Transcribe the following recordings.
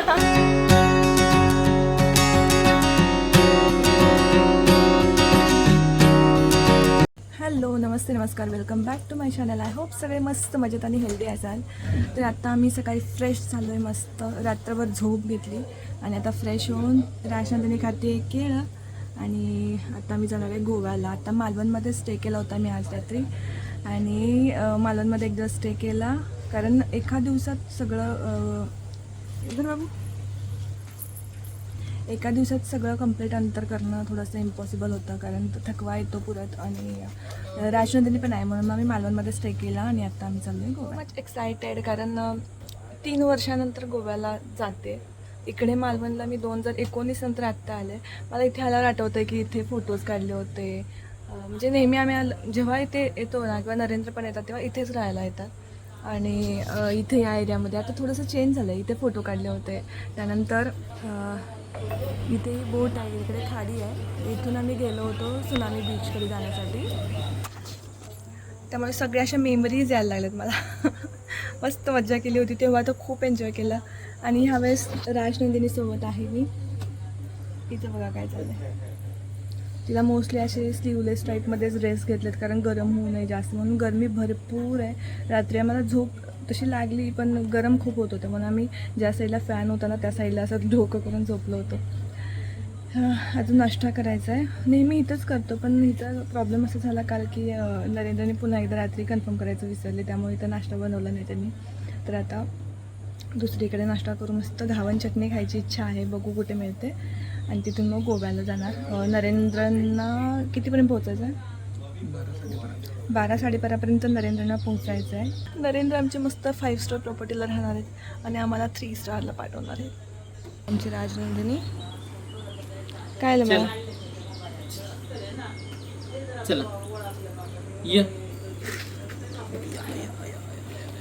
Hello नमस्ते नमस्कार. Welcome back to my channel I hope सगळे मस्त मजेत आणि हेल्दी असाल. तर आता आम्ही सकाळी फ्रेश झालो आहे मस्त. रात्रभर झोप घेतली आणि आता फ्रेश होऊन राशनंदिनी खाते केळं आणि आता मी जाणार आहे गोव्याला. आता मालवणमध्ये स्टे केला होता मी आज रात्री. आणि मालवणमध्ये एक दिवस स्टे केला. कारण एका दिवसात सगळं इधर बाबू। एका दिवसात सगळं कंप्लीट अंतर करणं थोडंसं इम्पॉसिबल होतं कारण थकवा येतो पुरत आणि राजनंदिनी पण आहे म्हणून मग मालवणमध्ये स्टे केला आणि आता आम्ही चाललो आहे गोवा मच एक्सायटेड कारण तीन वर्षानंतर गोव्याला जाते. इकडे मालवणला मी दोन हजार एकोणीस नंतर आत्ता आले. मला इथे आल्यावर आठवतं आहे की इथे फोटोज काढले होते. म्हणजे नेहमी आम्ही आलं जेव्हा इथे येतो ना किंवा नरेंद्र पण येतात तेव्हा इथेच राहायला येतात. आणि इथे या एरियामध्ये. आता थोडंसं चेंज झालं आहे इथे फोटो काढले होते. त्यानंतर इथे इथे बोट आहे. इकडे खाडी आहे. इथून आम्ही गेलो होतो सुनामी बीचकडे जाण्यासाठी. त्यामुळे सगळ्या अशा मेमरीज यायला लागल्यात मला. मस्त मज्जा केली होती. तेव्हा तर खूप एन्जॉय केला. आणि ह्यावेळेस राजनंदिनीसोबत आहे मी. इथं बघा काय चाललं आहे तिला मोस्टली असे स्लीवलेस टाईपमध्येच ड्रेस घेतलेत कारण गरम होऊ नये जास्त. म्हणून गरमी भरपूर आहे. रात्री आम्हाला झोप तशी लागली पण गरम खूप होत होतं. म्हणून आम्ही ज्या साईडला फॅन होता ना त्या साईडला असं ढोकं करून झोपलो होतो. अजून नाश्ता करायचा आहे. नेहमी इथंच करतो पण इथं प्रॉब्लेम असा झाला काल की नरेंद्रने पुन्हा एकदा रात्री कन्फर्म करायचं विसरले त्यामुळे इथं नाश्ता बनवला नाही त्यांनी. तर आता दुसरीकडे नाश्ता करून मस्त घावन चटणी खायची इच्छा आहे बघू कुठे मिळते. आणि तिथून मग गोव्याला जाणार. नरेंद्रांना कितीपर्यंत पोहोचायचं आहे? बारा साडेबारापर्यंत नरेंद्रना पोहोचायचं आहे. नरेंद्र आमचे मस्त फाईव्ह स्टार प्रॉपर्टीला राहणार आहेत आणि आम्हाला थ्री स्टारला पाठवणार आहेत. आमची राजनंदिनी. काय आलं मला चला. ये.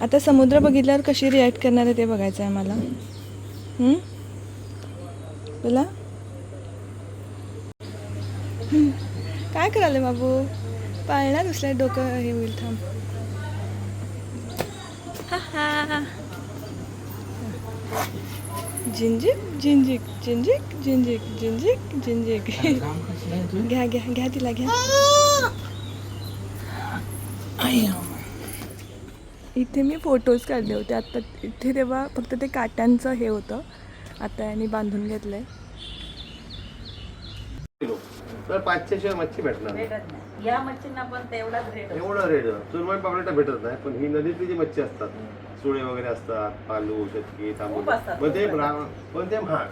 आता समुद्र बघितल्यावर कशी रिॲक्ट करणार आहे ते बघायचं आहे मला? बोला. काय करायला बाबू पाळणार दुसऱ्या डोकं हे होईल थांब हा, हा. झिंजिक झिंजिक झिंजिक झिंजिक झिंजिक झिंजिक घ्या घ्या घ्या तिला घ्या इथे मी फोटोज काढले होते. आता इथे तेव्हा फक्त ते काट्यांचं हे होतं. आता यांनी बांधून घेतलंय. किलो तर पाचशे शिवाय मच्छी भेटणार नाही. भेटत नाही. या मच्छींना पण तेवढाच रेट. एवढं रेट चुरमई पापलेटा भेटत नाही पण ही नदीतली जी मच्छी असतात सुळे वगैरे असतात पालू शेतकी तांबूळ. पण ते पण ते महाग.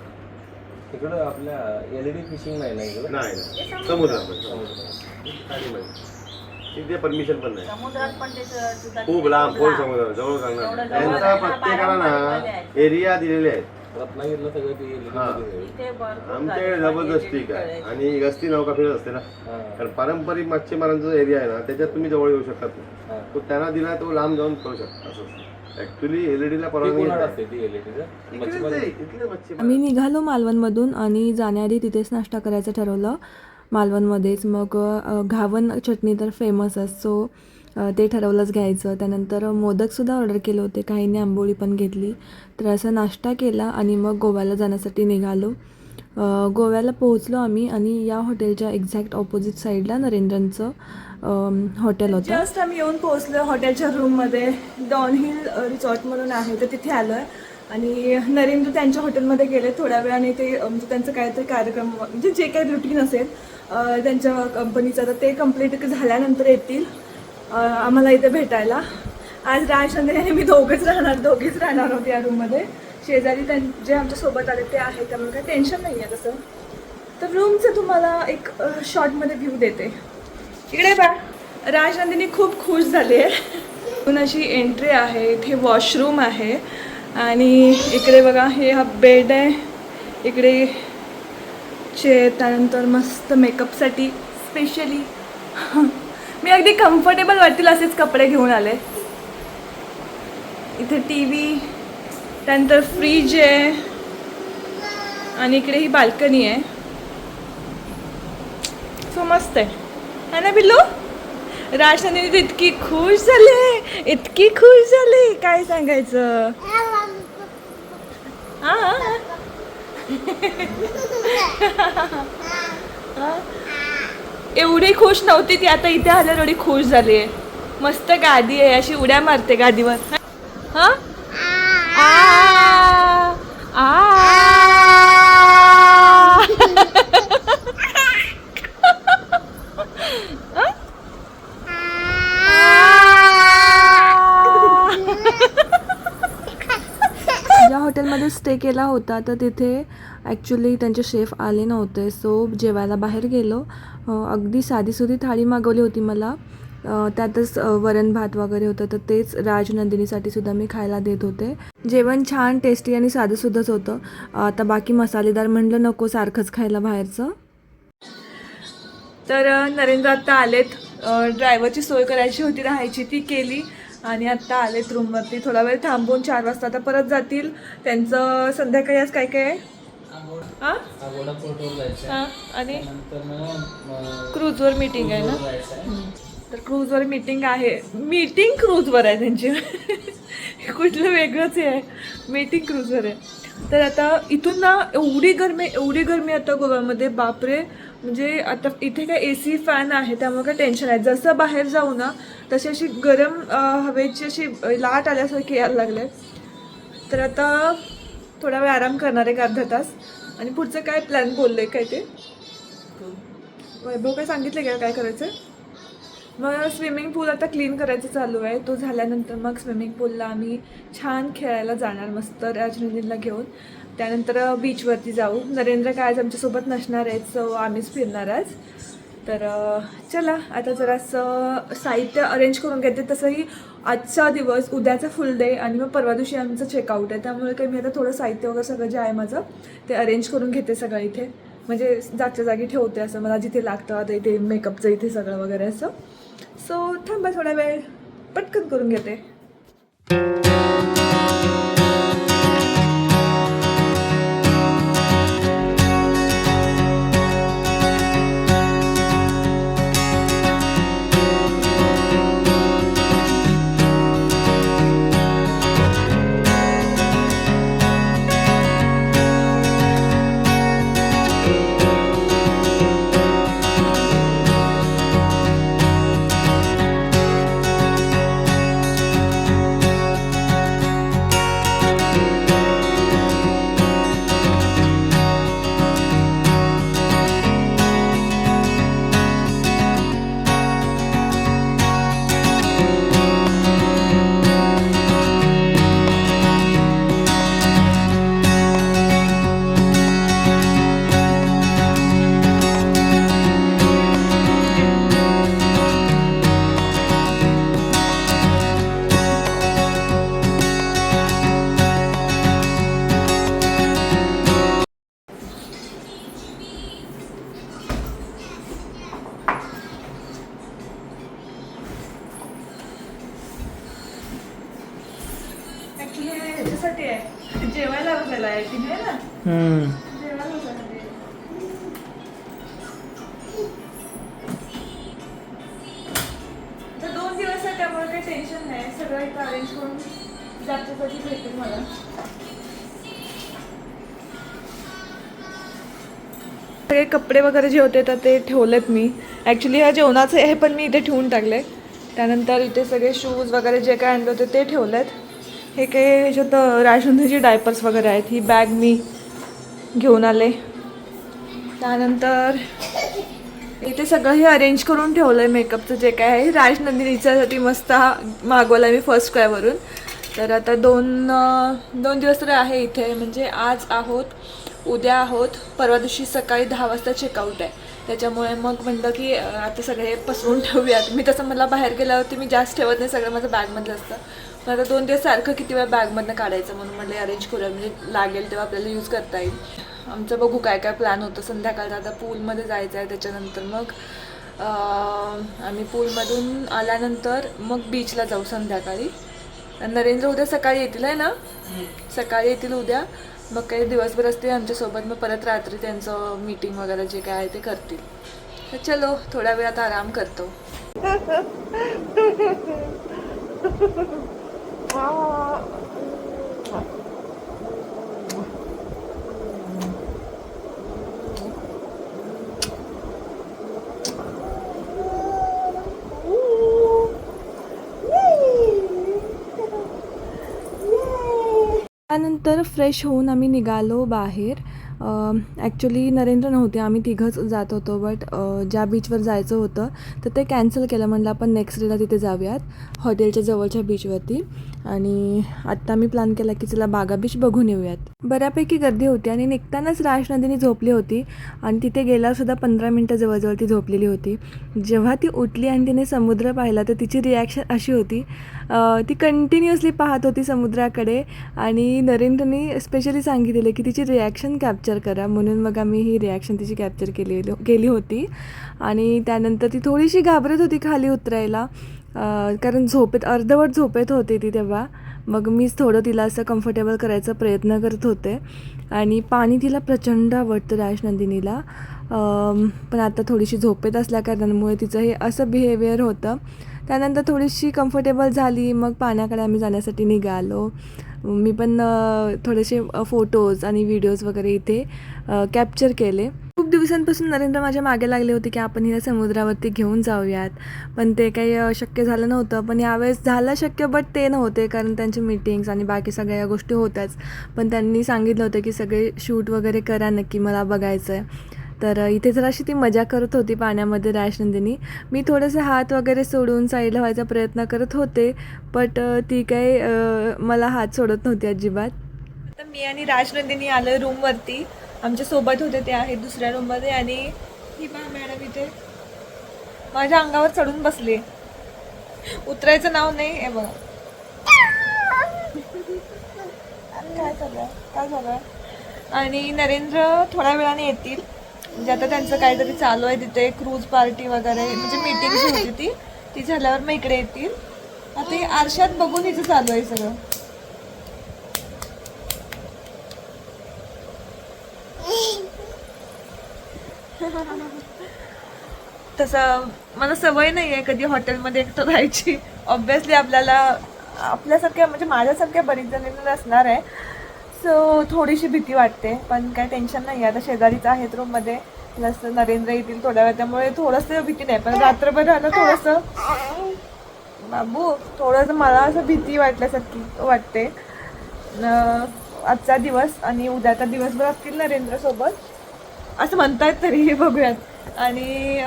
इकडं आपल्या एलईडी फिशिंग नाही ना इकडं? नाही नाही. समुद्रामध्ये. खाडीमध्ये. तिथे परमिशन पण नाही समुद्रात पण ते स- सुद्धा खूप लांब खोल. समुद्र जवळ सांगणार त्यांचा. प्रत्येकाला ना. एरिया दिलेले आहेत रत्नागिरीला सगळं ते LED हा. मध्ये आहे. इथे भरपूर आमच्याकडे. जबरदस्त आहे. आणि गस्ती नौका फिरत असते ना हा. कारण पारंपरिक मच्छीमारांचा एरिया आहे ना त्याच्यात तुम्ही जवळ येऊ शकत नाही हा. तो त्यांना दिला तो लांब जाऊन करू शकता असं ऍक्च्युली एलईडी ला ती परवानगी. असते ती एलईडीचं मच्छीमार आम्ही निघालो मालवणमधून आणि जाण्याआधी तिथेच नाश्ता करायचं ठरवलं मालवणमध्येच. मग घावन चटणी तर फेमसच सो ते ठरवलंच घ्यायचं. त्यानंतर मोदकसुद्धा ऑर्डर केले होते. काहींनी आंबोळी पण घेतली. तर असा नाश्ता केला आणि मग गोव्याला जाण्यासाठी निघालो. गोव्याला पोहोचलो आम्ही आणि या हॉटेलच्या एक्झॅक्ट ऑपोजिट साईडला नरेंद्रांचं हॉटेल होतं. जस्ट आम्ही येऊन पोहोचलो हॉटेलच्या रूममध्ये डॉनहिल रिसॉर्ट म्हणून आहे. तर तिथे आलो आहे आणि नरेंद्र त्यांच्या हॉटेलमध्ये गेले थोड्या वेळाने. ते म्हणजे त्यांचं काहीतरी कार्यक्रम म्हणजे जे काही रुटीन असेल त्यांच्या कंपनीचं तर ते कंप्लीट झाल्यानंतर येतील. आम्हाला इथे भेटायला. आज राज आणि मी दोघंच राहणार दोघीच राहणार होते या रूममध्ये शेजारी त्यां जे आमच्यासोबत आले ते आहेत त्यामुळे काही टेन्शन नाही आहे तसं. तर रूमचं तुम्हाला एक शॉर्टमध्ये व्ह्यू देते. इकडे बा राजनंदिनी खूप खुश झाली आहे अशी एंट्री आहे इथे वॉशरूम आहे. आणि इकडे बघा हे हा बेड आहे. इकडे चे त्यानंतर मस्त मेकअपसाठी स्पेशली मी अगदी कम्फर्टेबल वाटतील असेच कपडे घेऊन आले. इथे टी व्ही त्यानंतर फ्रीज आहे. आणि इकडे ही बाल्कनी आहे. सो मस्त आहे. है ना बिल्लू तर इतकी खुश झाली. इतकी खुश झाली. काय सांगायचं? हा हा. एवढी खुश नव्हती ती आता इथे आल्यावर एवढी खुश झाली आहे मस्त गादी आहे अशी उड्या मारते गादीवर. हा आ आ ज्या हॉटेलमध्ये स्टे केला होता तर तिथे ॲक्च्युली त्यांचे शेफ आले नव्हते. सो जेवायला बाहेर गेलो. अगदी साधीसुधी थाळी मागवली होती मला. त्यातच वरण भात वगैरे होतं तर तेच राजनंदिनीसाठी सुद्धा मी खायला देत होते. जेवण छान टेस्टी आणि साधंसुद्धंच होतं. आता बाकी मसालेदार म्हणलं नको सारखंच खायला बाहेरचं. तर नरेंद्र आत्ता आलेत. ड्रायव्हरची सोय करायची होती राहायची ती केली. आणि आत्ता आलेत रूमवरती थोडा वेळ थांबून चार वाजता आता परत जातील. त्यांचं संध्याकाळी आज काय काय आहे? हां? हां? आणि? क्रूजवर मीटिंग आहे ना? तर क्रूजवर मीटिंग आहे. मीटिंग क्रूजवर आहे त्यांची. कुठलं वेगळंच आहे. मीटिंग क्रूजवर आहे. तर आता इथून ना एवढी गरमी एवढी गरमी आता गोव्यामध्ये. बापरे. म्हणजे आता इथे काय ए सी फॅन आहे त्यामुळे काय टेन्शन आहे जसं बाहेर जाऊ ना तशी अशी गरम हवेची अशी लाट आल्यासारखी यायला लागले. तर आता थोडा वेळ आराम करणार आहे एक अर्धा तास. आणि पुढचं काय प्लॅन बोलले काय ते? वैभव काय सांगितलं का? काय करायचं मग स्विमिंग पूल आता क्लीन करायचं चालू आहे. तो झाल्यानंतर मग स्विमिंग पूलला आम्ही छान खेळायला जाणार मस्त राजनंदीनला घेऊन. त्यानंतर बीचवरती जाऊ. नरेंद्र काय आज आमच्यासोबत नसणार आहेत सो आम्हीच फिरणार आज. तर चला आता जरासं साहित्य अरेंज करून घेते. तसंही आजचा दिवस उद्याचा फुल डे आणि मग परवा दिवशी आमचं चेकआउट आहे. त्यामुळे काही मी आता थोडं साहित्य वगैरे सगळं जे आहे माझं ते अरेंज करून घेते सगळं इथे. म्हणजे जागच्या जागी ठेवते असं मला जिथे लागतं आता इथे मेकअपचं इथे सगळं वगैरे असं. सो थांबा थोडा वेळ पटकन करून घेते. सगळे कपडे वगैरे जे होते तर ते ठेवलेत मी. ॲक्च्युली ह्या जेवणाचं हे पण मी इथे ठेवून टाकले त्यानंतर इथे सगळे शूज वगैरे जे काय आणले होते ते ठेवलेत. हे काही ह्याच्यात राजनंदीची डायपर्स वगैरे आहेत ही बॅग मी घेऊन आले. त्यानंतर इथे सगळं हे अरेंज करून ठेवलं आहे मेकअपचं जे काय आहे. राजनंदिनीच्यासाठी मस्त हा मागवला मी फर्स्ट क्रायवरून तर आता दोन दोन दिवस तर आहे इथे. म्हणजे आज आहोत उद्या आहोत. परवा दिवशी सकाळी दहा वाजता चेकआउट आहे. त्याच्यामुळे मग म्हणलं की आता सगळे पसरून ठेवूयात. मी तसं मला बाहेर गेल्यावरती मी जास्त ठेवत नाही सगळं माझं बॅगमधलं असतं. पण आता दोन दिवस सारखं किती वेळा बॅगमधनं काढायचं म्हणून म्हणलं अरेंज करूया म्हणजे लागेल तेव्हा आपल्याला यूज करता येईल. आमचं बघू काय काय प्लॅन होतं. संध्याकाळचा आता पूलमध्ये जायचं आहे त्याच्यानंतर मग आम्ही पूलमधून आल्यानंतर मग बीचला जाऊ संध्याकाळी. नरेंद्र उद्या सकाळी येतील आहे ना? सकाळी येतील उद्या. मग काही दिवसभर असते आमच्यासोबत मग परत रात्री त्यांचं मीटिंग वगैरे जे काय आहे ते करतील. तर चलो थोड्या वेळात आराम करतो. तर फ्रेश होऊन आम्ही निघालो बाहेर. ॲक्च्युली नरेंद्र नव्हते आम्ही तिघंच जात होतो बट ज्या बीचवर जायचं होतं तर ते कॅन्सल केलं. म्हणलं आपण नेक्स्ट डेला तिथे जाऊयात हॉटेलच्या जवळच्या बीचवरती आणि आत्ता मी प्लॅन केला की चला बागा बीच बघून येऊयात. बऱ्यापैकी गर्दी होती आणि निघतानाच राज नदीने झोपली होती. आणि तिथे गेल्यावरसुद्धा पंधरा मिनटं जवळजवळ ती झोपलेली होती. जेव्हा ती उठली आणि तिने समुद्र पाहिला तर तिची रिॲक्शन अशी होती. ती कंटिन्युअसली पाहत होती समुद्राकडे. आणि नरेंद्रने स्पेशली सांगितलेलं की तिची रिॲक्शन कॅप्चर कॅप्चर करा. म्हणून मग आम्ही ही रिॲक्शन तिची कॅप्चर केली केली होती. आणि त्यानंतर ती थोडीशी घाबरत होती खाली उतरायला. कारण झोपेत अर्धवट झोपेत होती ती तेव्हा. मग मीच थोडं तिला असं कम्फर्टेबल करायचा प्रयत्न करत होते. आणि पाणी तिला प्रचंड आवडतं राजनंदिनीला पण आता थोडीशी झोपेत असल्या कारणामुळे तिचं हे असं बिहेवियर होतं. त्यानंतर थोडीशी कम्फर्टेबल झाली. मग पाण्याकडे आम्ही जाण्यासाठी निघालो. मी पण थोडेसे फोटोज आणि व्हिडिओज वगैरे इथे कॅप्चर केले. खूप दिवसांपासून नरेंद्र माझ्या मागे लागले होते की आपण हिला समुद्रावरती घेऊन जाऊयात. पण ते काही शक्य झालं नव्हतं. पण यावेळेस झालं शक्य बट ते नव्हते कारण त्यांचे मीटिंग्स आणि बाकी सगळ्या या गोष्टी होत्याच. पण त्यांनी सांगितलं होतं की सगळे शूट वगैरे करा नक्की मला बघायचं आहे तर इथे जरा अशी ती मजा करत होती पाण्यामध्ये राजनंदिनी मी थोडेसे हात वगैरे सोडून साईडला व्हायचा प्रयत्न करत होते बट ती काही मला हात सोडत नव्हती अजिबात. तर मी आणि राजनंदिनी आलो रूमवरती आमच्यासोबत होते ते आहे दुसऱ्या रूममध्ये आणि ही पहा मॅडम इथे. माझ्या अंगावर चढून बसले. उतरायचं नाव नाही हे बघा. काय झालं? काय झालं? आणि नरेंद्र थोड्या वेळाने येतील. म्हणजे आता त्यांचं काहीतरी चालू आहे तिथे क्रूज पार्टी वगैरे म्हणजे मीटिंग होती ती. ती झाल्यावर मग इकडे येतील. आता हे आरशात बघून हिचं चालू आहे सगळं. तसं मला सवय नाही आहे कधी हॉटेलमध्ये एकटं राहायची. ऑब्विसली आपल्याला आपल्यासारख्या म्हणजे माझ्यासारख्या बरीच जणींना असणार आहे. सो थोडीशी भीती वाटते पण काय टेन्शन नाही. आहे आता शेजारीच आहेत रूममध्ये प्लस नरेंद्र येतील थोड्या वेळ त्यामुळे थोडंसं भीती नाही. पण रात्रभर राहणं थोडंसं. बाबू थोडंसं मला असं भीती वाटल्यासारखी वाटते. आजचा दिवस आणि उद्याचा दिवसभर असतील नरेंद्रसोबत. असं म्हणतात तरी बघूयात. आणि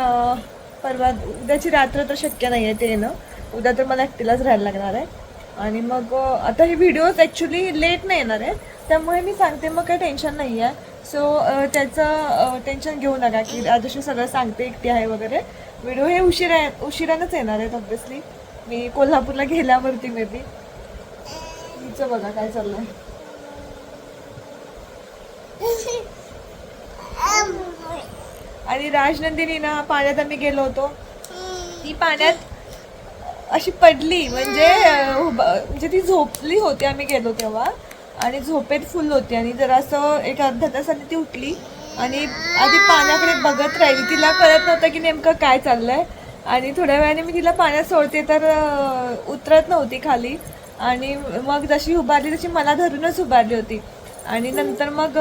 परवा उद्याची रात्र तर शक्य नाही आहे ते येणं. उद्या तर मला एकटीलाच राहायला लागणार आहे. आणि मग आता हे व्हिडिओज ॲक्च्युली लेट नाही येणार आहे त्यामुळे मी सांगते मग काही टेन्शन नाही आहे सो त्याचं टेन्शन घेऊ नका की राजश्री सगळं सांगते एकटी आहे वगैरे. व्हिडिओ हे उशिरा उशिरानंच येणार आहेत ऑब्विसली मी कोल्हापूरला गेल्यावरती मे बी हिचं बघा काय चाललं आहे आणि राजनंदिनी ना पाण्यात आम्ही गेलो होतो. ती पाण्यात अशी पडली म्हणजे म्हणजे ती झोपली होती आम्ही गेलो तेव्हा. आणि झोपेत फुल होती आणि जरा असं एक अर्ध्या तासाने ती उठली आणि आधी पाण्याकडे बघत राहिली. तिला कळत नव्हतं की नेमकं काय चाललंय. आणि थोड्या वेळाने मी तिला पाण्यात सोडते तर उतरत नव्हती खाली. आणि मग जशी उभारली तशी मला धरूनच उभारली होती. आणि नंतर मग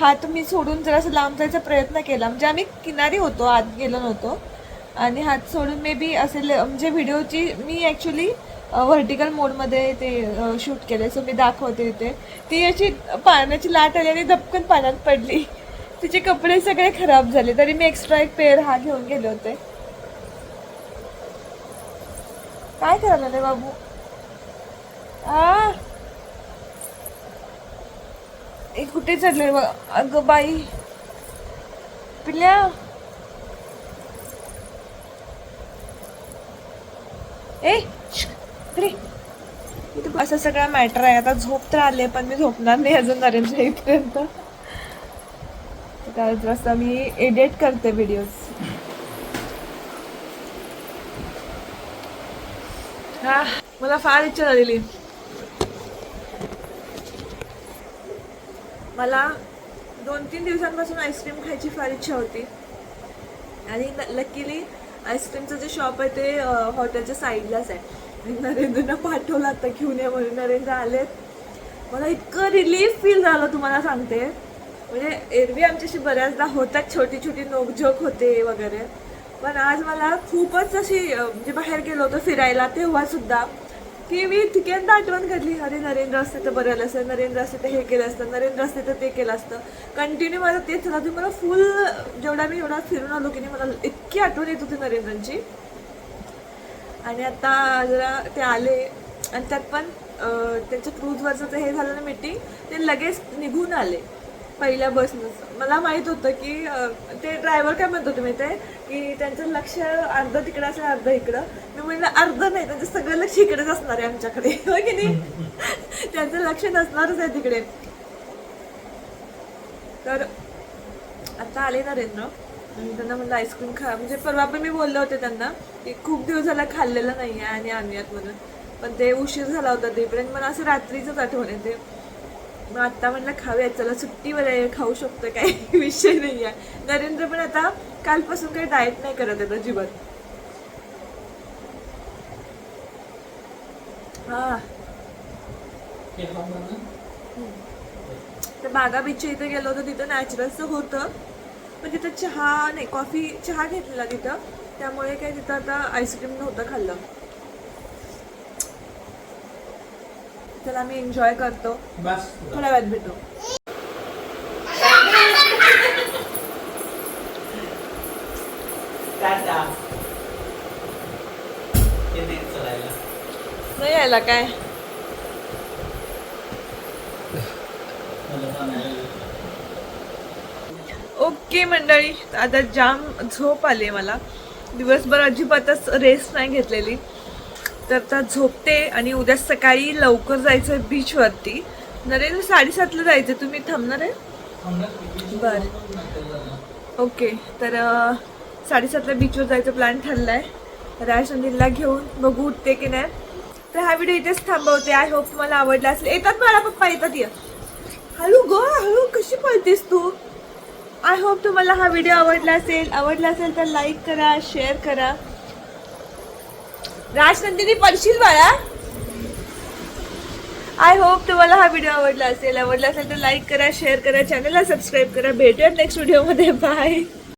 हात मी सोडून जरासं लांब जायचा प्रयत्न केला. म्हणजे आम्ही किनारी होतो आत गेलो नव्हतो. आणि हात सोडून मे बी असेल म्हणजे व्हिडिओची मी ॲक्च्युली व्हर्टिकल मोडमध्ये ते शूट केले सो मी दाखवते इथे. ती अशी पाण्याची लाट आली आणि धपकन पाण्यात पडली. तिचे कपडे सगळे खराब झाले. तरी मी एक्स्ट्रा एक पेअर हा घेऊन गेले होते. काय करायला रे बाबू? आ? एक कुठे चढले बघ? अगं बाई. पिल्या? ए? श्श, असं सगळा मॅटर आहे. आता झोप तर आले पण मी झोपणार नाही अजून नरेंद्र इथपर्यंत. तर जसं मी एडिट करते व्हिडिओज हा मला फार इच्छा झालेली. मला दोन तीन दिवसांपासून आईस्क्रीम खायची फार इच्छा होती. आणि लकीली आईस्क्रीमचं जे शॉप आहे ते हॉटेलच्या साईडलाच आहे. नरेंद्रनं पाठवलं आता घेऊन ये म्हणून नरेंद्र आलेत. मला इतकं रिलीफ फील झालं तुम्हाला सांगते. म्हणजे एरवी आमच्याशी बऱ्याचदा होतात छोटी छोटी नोकझोक होते वगैरे. पण आज मला खूपच अशी म्हणजे बाहेर गेलो होतो फिरायला तेव्हा सुद्धा की मी तिकेंदा आठवण काढली. अरे नरेंद्र असते तर बरं असतं नरेंद्र असते तर हे केलं असतं नरेंद्र असते तर ते केलं असतं. कंटिन्यू मला तेच राहते मला फुल जेवढा मी एवढा फिरून आलो की नाही मला इतकी आठवण येत होती नरेंद्रांची. आणि आता जरा ते आले. आणि त्यात पण त्यांच्या क्रूजवरचं ते हे झालं ना मीटिंग ते लगेच निघून आले. पहिल्या बसनंच मला माहीत होतं की ते ड्रायव्हर काय म्हणत होते माहिती आहे की त्यांचं लक्ष अर्ध तिकडं असेल अर्ध इकडं. मी म्हणलं अर्ध नाही त्यांचं सगळं लक्ष इकडेच असणार आहे आमच्याकडे. की नाही? त्यांचं लक्ष नसणारच आहे तिकडे. तर आता आले नरेंद्र आणि त्यांना म्हणलं आईस्क्रीम खा. म्हणजे परवा पण मी बोलले होते त्यांना की खूप दिवस झाला खाल्लेलं नाही आहे आणि आणूयात म्हणून. पण ते उशीर झाला होता तेपर्यंत मला असं रात्रीचंच आठवण येते मग आत्ता म्हणलं खाऊया चला सुट्टीवर आहे खाऊ शकतो काही विषय नाही आहे. नरेंद्र पण आता कालपासून काही डाएट नाही करत आहे अजिबात. हा. तर बागा बीचच्या इथे गेलो होतो तिथं नॅचरलचं होतं. पण तिथं चहा नाही कॉफी चहा घेतलेला तिथं. त्यामुळे काय तिथं आता आईस्क्रीम नव्हतं खाल्लं. चला मी एन्जॉय करतो. थोड्या वेळात भेटू. टाटा. येते चलायला नाही यायला काय मला पण आहे. ओके मंडळी आता जाम झोप आली मला. दिवसभर अजिबातच रेस्ट नाही घेतलेली. तर आता झोपते आणि उद्या सकाळी लवकर जायचं आहे बीचवरती नरेंद्र साडेसातला जायचं तुम्ही थांबणार आहे? बरं. बर ओके. तर साडेसातला बीचवर जायचं प्लॅन ठरला आहे राज घेऊन बघू उठते की नाही. तर हा व्हिडिओ इथेच थांबवते. आय होप तुम्हाला आवडला असेल. येतात मला पप्पा येतात ये. हळू ग हळू कशी पळतेस तू? आय होप तुम्हाला हा व्हिडिओ आवडला असेल. आवडला असेल तर लाईक करा शेअर करा. राजनंदिनी पडशील बाळा. आय होप तुम्हाला हा व्हिडिओ आवडला असेल. आवडला असेल तर लाईक करा शेअर करा. चॅनलला सबस्क्राईब करा. भेटूयात नेक्स्ट व्हिडिओमध्ये बाय